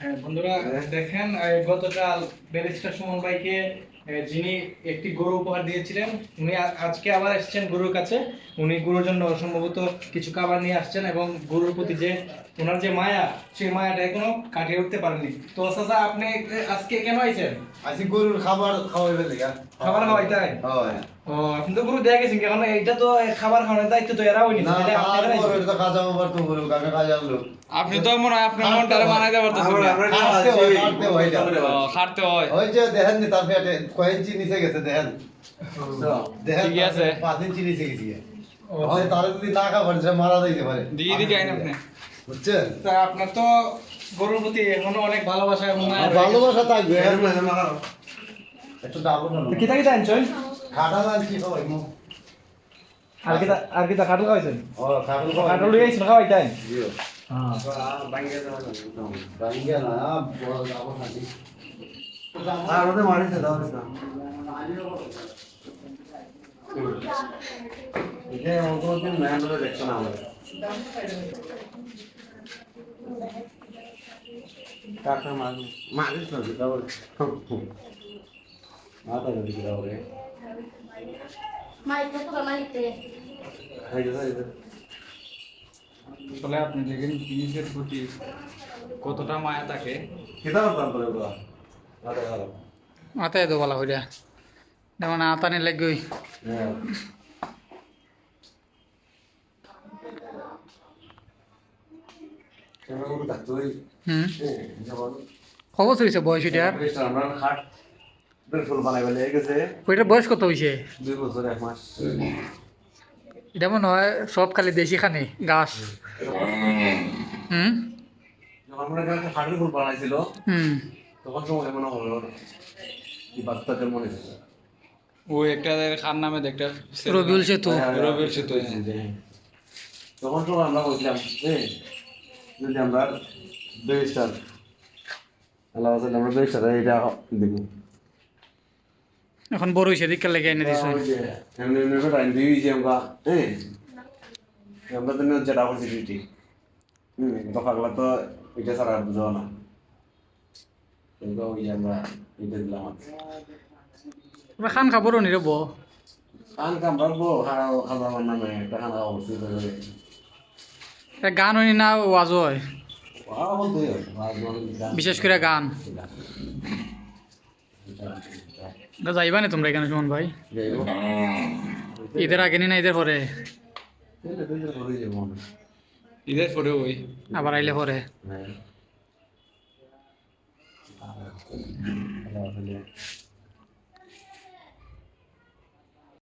হ্যাঁ, বন্ধুরা দেখেন গতকাল ব্যারিস্টার সুমন ভাইকে যিনি একটি গরু উপহার দিয়েছিলেন উনি আজকে আবার এসেছেন গরুর কাছে। উনি গরুর জন্য সম্ভবত কিছু খাবার নিয়ে আসছেন এবং গরুর প্রতি যে ওনার যে মায়া সেই মায়াটা এখনও কাটিয়ে উঠতে পারেনি তো চাচা আপনি আজকে কেন আইছেন? আজকে গরুর খাবার খাওয়াইবে খাবার খাওয়াই তাই? হয়। ও আপনি তো গরু দেয়া গেছেন কারণ এইটা তো খাবার খাওয়ানোর দায়িত্ব তো এরাও নিচ্ছে না তাহলে আপনি আর গরু কাজা ওভার তো গরু কাকা কাজার লোক আপনি তো মনে হয় আপনার মনটারে বানাইতে পারতেছেন না খাটতে হয় হয় এটা। হয়। ওই যে দেখেন নি তার পেটে কয় ইঞ্চি নিচে গেছে দেখেন। দেখেন আছে। পাঁচ ইঞ্চি নিচে গেছে ও, হয় তারা যদি না খাবার সে মারা যাইতে পারে। দিকে আইন আপনি। বুঝছেন? তা আপনার তো গরুর প্রতি এখনও অনেক ভালোবাসা এবং মায়া আর রয়ে গেছে। ভালোবাসা থাকবে একটু ডাবো না কিতা কিতা আনছেন? খাওয়াই মু। আর কিতা আর কিতা খাটল খাওয়াইছেন? ও লই আইছেন জিও। হ্যাঁ। না বড় ডাবো না দি আর ওদের মারিছে দাও না এটা অন্তত ম্যান ধরে দেখছ না আমাদের। কাকা মারি মারিস না মাথা আসলে আপনি দেখেন জিনিসের প্রতি কতটা মায়া থাকে মাথায় তো বলা হইয়া যেমন আতানি লাগবে হ্যাঁ খবর হয়েছে বয়স এটার রেস্টার আমরা খাট ফুল বানাই বেলে গেছে ওইটার বয়স কত হয়েছে দুই বছর এক মাস। এটা মনে হয় সব খালি দেশি খানি গাছ হুম? যখন এখানে খাটের ফুল বানাইছিল হুম। তখন সময় মনে হলো কি বাচ্চা জন্ম নিয়েছে ও একটা খার নামে একটা রবিউল সেতু। রবিউল সেতু, তখন সময় আমরা বলছিলাম যে যদি আমরা দুই স্টার আল্লাহ আমরা এটা দেখব এখন বড় হয়েছে দিকে লেগে এনে দিছ। এমনি এমনি করে টাইম দিয়ে দিয়েছি আমরা হ্যাঁ? আমরা তো যেটা করছি ডিউটি হুম তো পাগলা তো এটা ছাড়া আর বুঝো না। কিন্তু ওই যে আমরা এটা দিলাম ওরা খান নিরব খান কামড় বো খানা খানা আমার নামে একটা খানা অবস্থিত এটা গান হয়নি না ওয়াজ হয়? বিশেষ করে গান। যাইবা না তোমরা এখানে সুমন ভাই? ঈদের আগে নি না ঈদের পরে? ঈদের পরে ওই। আবার আইলে পরে? হ্যাঁ।